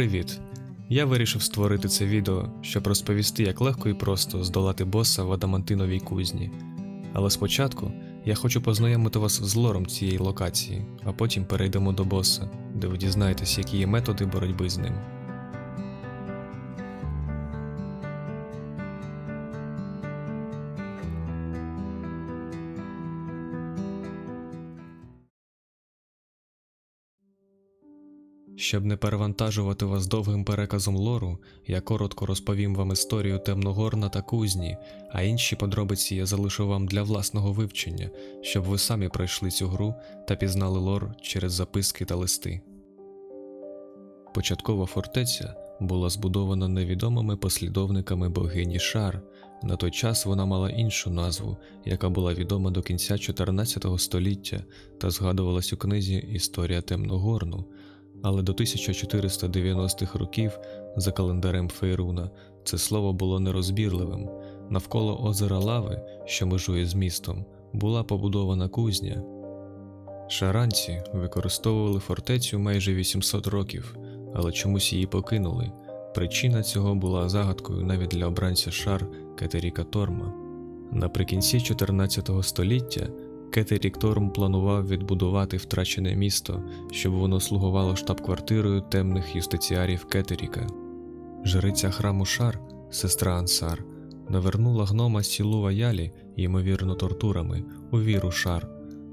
Привіт! Я вирішив створити це відео, щоб розповісти, як легко і просто здолати боса в адамантиновій кузні. Але спочатку я хочу познайомити вас з лором цієї локації, а потім перейдемо до боса, де ви дізнаєтесь, які є методи боротьби з ним. Щоб не перевантажувати вас довгим переказом лору, я коротко розповім вам історію Темногорна та кузні, а інші подробиці я залишу вам для власного вивчення, щоб ви самі пройшли цю гру та пізнали лор через записки та листи. Початкова фортеця була збудована невідомими послідовниками богині Шар. На той час вона мала іншу назву, яка була відома до кінця 14 століття та згадувалась у книзі Історія Темногорну. Але до 1490-х років за календарем Фейруна це слово було нерозбірливим. Навколо озера Лави, що межує з містом, була побудована кузня. Шаранці використовували фортецю майже 800 років, але чомусь її покинули. Причина цього була загадкою навіть для обранця шар Кетеріка Торма. Наприкінці 14 століття Кетерік Торм планував відбудувати втрачене місто, щоб воно слугувало штаб-квартирою темних юстиціарів Кетеріка. Жриця храму Шар, сестра Ансар, навернула гнома Сілува Ялі, ймовірно, тортурами, у віру Шар.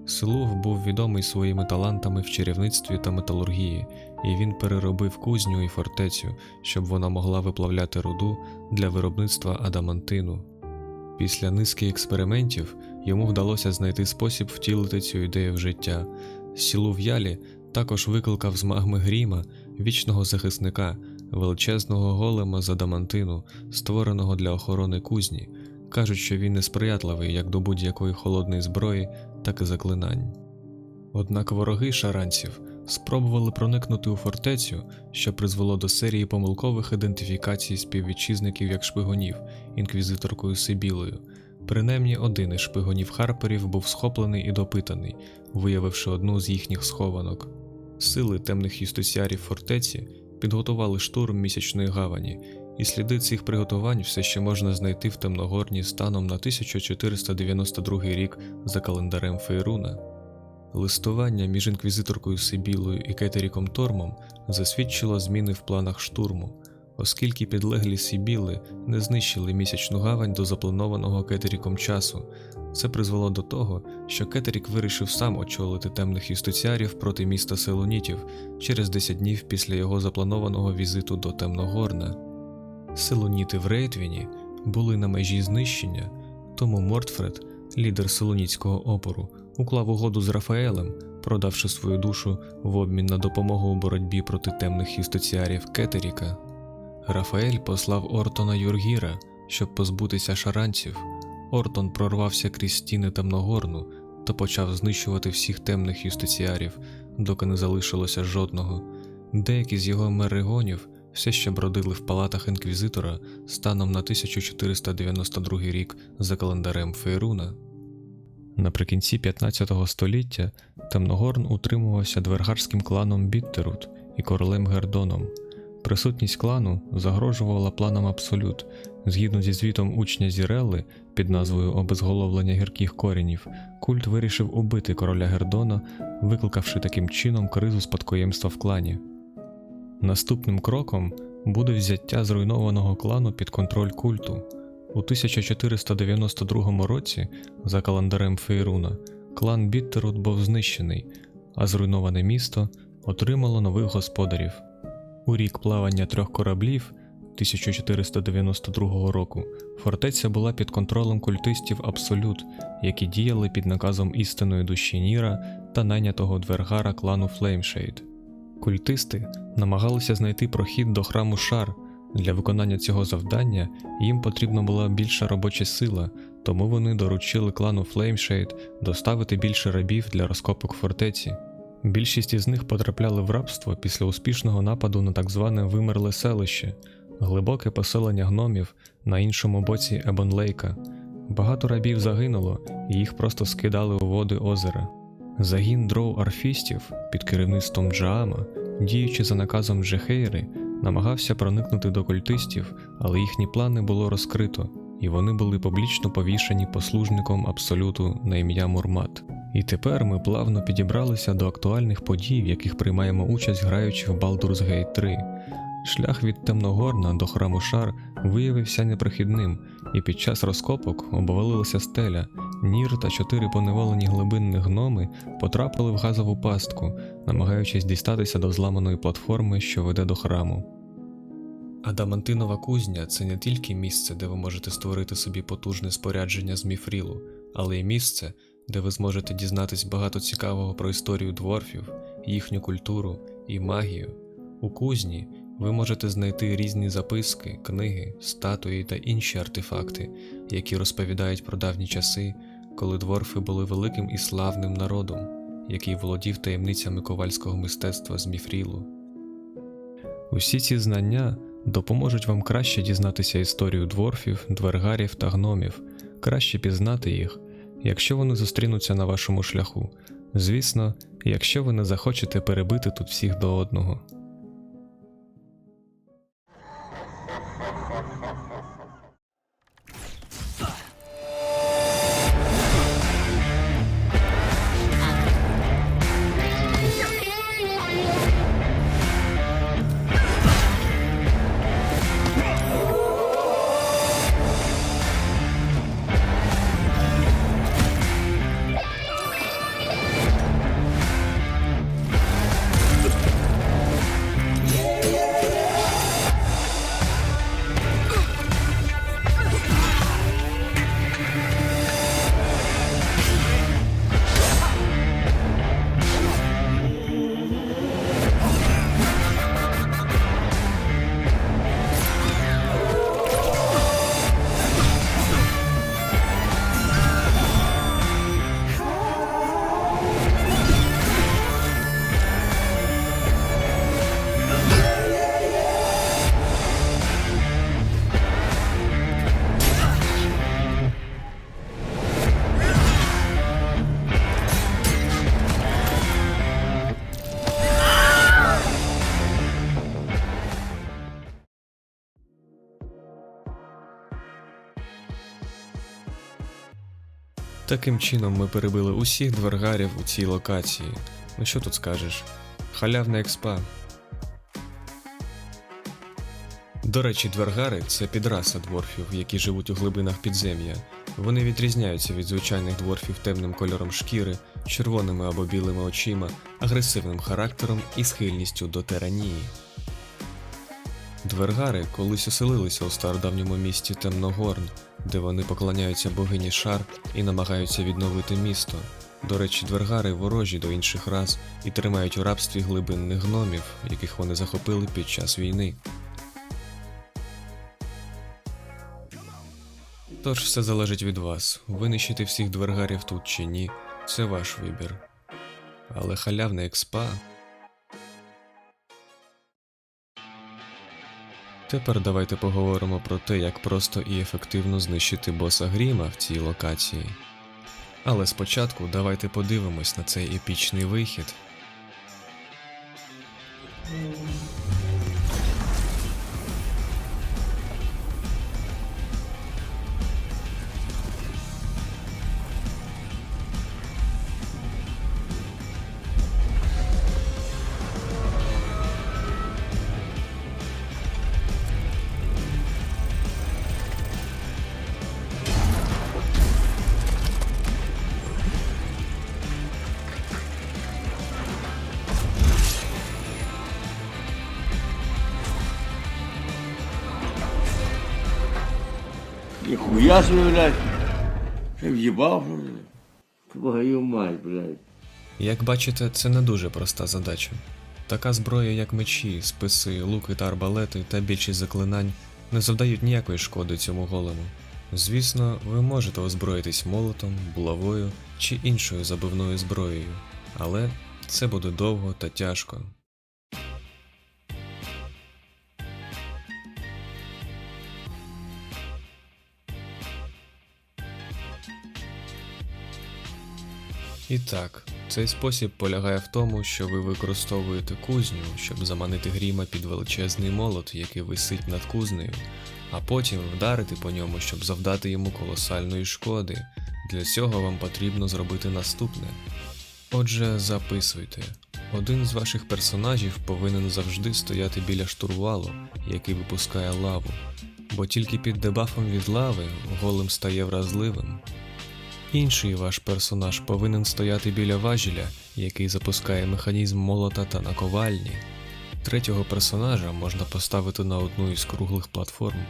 Силув був відомий своїми талантами в чарівництві та металургії, і він переробив кузню і фортецю, щоб вона могла виплавляти руду для виробництва адамантину. Після низки експериментів йому вдалося знайти спосіб втілити цю ідею в життя. Сілу в Ялі також викликав з магми Гріма, вічного захисника, величезного голема з адамантину, створеного для охорони кузні. Кажуть, що він несприятливий як до будь-якої холодної зброї, так і заклинань. Однак вороги шаранців спробували проникнути у фортецю, що призвело до серії помилкових ідентифікацій співвітчизників як шпигунів інквізиторкою Сибілою. Принаймні один із шпигунів Харперів був схоплений і допитаний, виявивши одну з їхніх схованок. Сили темних юстиціарів фортеці підготували штурм місячної гавані, і сліди цих приготувань все ще можна знайти в Темногорні станом на 1492 рік за календарем Фейруна. Листування між інквізиторкою Сибілою і Кетеріком Тормом засвідчило зміни в планах штурму, оскільки підлеглі Сибіли не знищили місячну гавань до запланованого Кетеріком часу. Це призвело до того, що Кетерік вирішив сам очолити темних юстиціарів проти міста Селонітів через 10 днів після його запланованого візиту до Темногорна. Селоніти в Рейтвіні були на межі знищення, тому Мортфред, лідер селоніцького опору, уклав угоду з Рафаелем, продавши свою душу в обмін на допомогу у боротьбі проти темних юстиціарів Кетеріка. Рафаель послав Ортона Юргіра, щоб позбутися шаранців. Ортон прорвався крізь стіни Темногорну та почав знищувати всіх темних юстиціарів, доки не залишилося жодного. Деякі з його мерегонів все ще бродили в палатах інквізитора станом на 1492 рік за календарем Фейруна. Наприкінці 15 століття Темногорн утримувався двергарським кланом Біттерут і королем Гердоном. Присутність клану загрожувала планам Абсолют. Згідно зі звітом учня Зірелли під назвою Обезголовлення гірких коренів, культ вирішив убити короля Гердона, викликавши таким чином кризу спадкоємства в клані. Наступним кроком буде взяття зруйнованого клану під контроль культу. У 1492 році, за календарем Фейруна, клан Біттерут був знищений, а зруйноване місто отримало нових господарів. У рік плавання трьох кораблів 1492 року фортеця була під контролем культистів Абсолют, які діяли під наказом істинної душі Ніра та найнятого двергара клану Флеймшейд. Культисти намагалися знайти прохід до храму Шар. Для виконання цього завдання їм потрібна була більша робоча сила, тому вони доручили клану Флеймшейд доставити більше рабів для розкопок фортеці. Більшість із них потрапляли в рабство після успішного нападу на так зване вимерле селище, глибоке поселення гномів на іншому боці Ебонлейка. Багато рабів загинуло, і їх просто скидали у води озера. Загін дроу арфістів під керівництвом Джаама, діючи за наказом Джехейри, намагався проникнути до культистів, але їхні плани було розкрито, і вони були публічно повішені послужником абсолюту на ім'я Мурмат. І тепер ми плавно підібралися до актуальних подій, в яких приймаємо участь, граючи в Baldur's Gate 3. Шлях від Темногорна до храму Шар виявився непрохідним, і під час розкопок обвалилася стеля. Нір та чотири поневолені глибинні гноми потрапили в газову пастку, намагаючись дістатися до зламаної платформи, що веде до храму. Адамантинова кузня це не тільки місце, де ви можете створити собі потужне спорядження з міфрілу, але й місце, де ви зможете дізнатись багато цікавого про історію дворфів, їхню культуру і магію. У кузні ви можете знайти різні записки, книги, статуї та інші артефакти, які розповідають про давні часи, коли дворфи були великим і славним народом, який володів таємницями ковальського мистецтва з міфрілу. Усі ці знання допоможуть вам краще дізнатися історію дворфів, двергарів та гномів, краще пізнати їх, якщо вони зустрінуться на вашому шляху. Звісно, якщо ви не захочете перебити тут всіх до одного. Таким чином ми перебили усіх двергарів у цій локації. Ну що тут скажеш? Халявна експа. До речі, двергари це підраса дворфів, які живуть у глибинах підзем'я. Вони відрізняються від звичайних дворфів темним кольором шкіри, червоними або білими очима, агресивним характером і схильністю до тиранії. Двергари колись оселилися у стародавньому місті Темногорн, де вони поклоняються богині Шар і намагаються відновити місто. До речі, двергари ворожі до інших рас і тримають у рабстві глибинних гномів, яких вони захопили під час війни. Тож все залежить від вас, винищити всіх двергарів тут чи ні, це ваш вибір. Але халявна експа. Тепер давайте поговоримо про те, як просто і ефективно знищити боса Гріма в цій локації. Але спочатку давайте подивимось на цей епічний вихід. Собі, блядь. В'їбав, що? Твою мать, блядь. Як бачите, це не дуже проста задача. Така зброя, як мечі, списи, луки та арбалети та більшість заклинань не завдають ніякої шкоди цьому голему. Звісно, ви можете озброїтись молотом, булавою чи іншою забивною зброєю, але це буде довго та тяжко. І так, Цей спосіб полягає в тому, що ви використовуєте кузню, щоб заманити гріма під величезний молот, який висить над кузнею, а потім вдарити по ньому, щоб завдати йому колосальної шкоди. Для цього вам потрібно зробити наступне. Отже, записуйте. Один з ваших персонажів повинен завжди стояти біля штурвалу, який випускає лаву, бо тільки під дебафом від лави голем стає вразливим. Інший ваш персонаж повинен стояти біля важіля, який запускає механізм молота та наковальні. Третього персонажа можна поставити на одну із круглих платформ.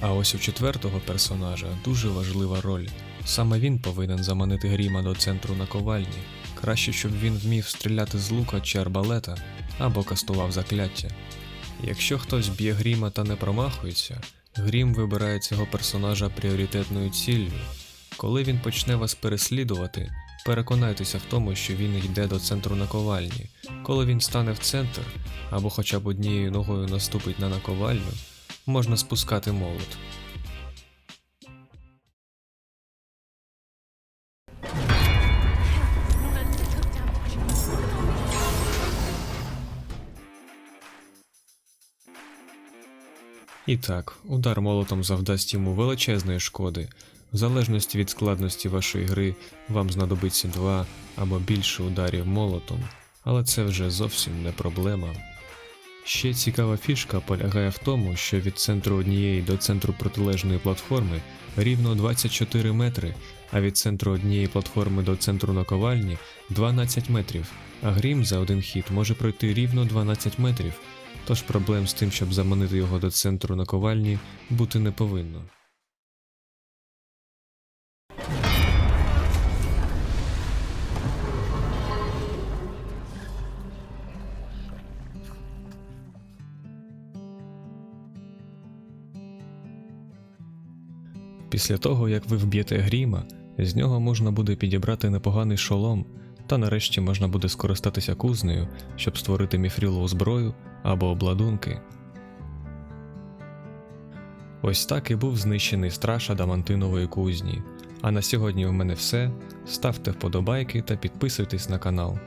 А ось у четвертого персонажа дуже важлива роль. Саме він повинен заманити гріма до центру наковальні. Краще, щоб він вмів стріляти з лука чи арбалета або кастував закляття. Якщо хтось б'є гріма та не промахується, грім вибирає цього персонажа пріоритетною ціллю. Коли він почне вас переслідувати, переконайтеся в тому, що він йде до центру наковальні. Коли він стане в центр або хоча б однією ногою наступить на наковальню, можна спускати молот. І так, удар молотом завдасть йому величезної шкоди. В залежності від складності вашої гри вам знадобиться два або більше ударів молотом, але це вже зовсім не проблема. Ще цікава фішка полягає в тому, що від центру однієї до центру протилежної платформи рівно 24 метри, а від центру однієї платформи до центру наковальні 12 метрів, а грім за один хід може пройти рівно 12 метрів, тож проблем з тим, щоб заманити його до центру наковальні, бути не повинно. Після того, як ви вб'єте гріма, з нього можна буде підібрати непоганий шолом, та нарешті можна буде скористатися кузнею, щоб створити міфрілову зброю або обладунки. Ось так і був знищений страж адамантинової кузні. А на сьогодні у мене все. Ставте вподобайки та підписуйтесь на канал.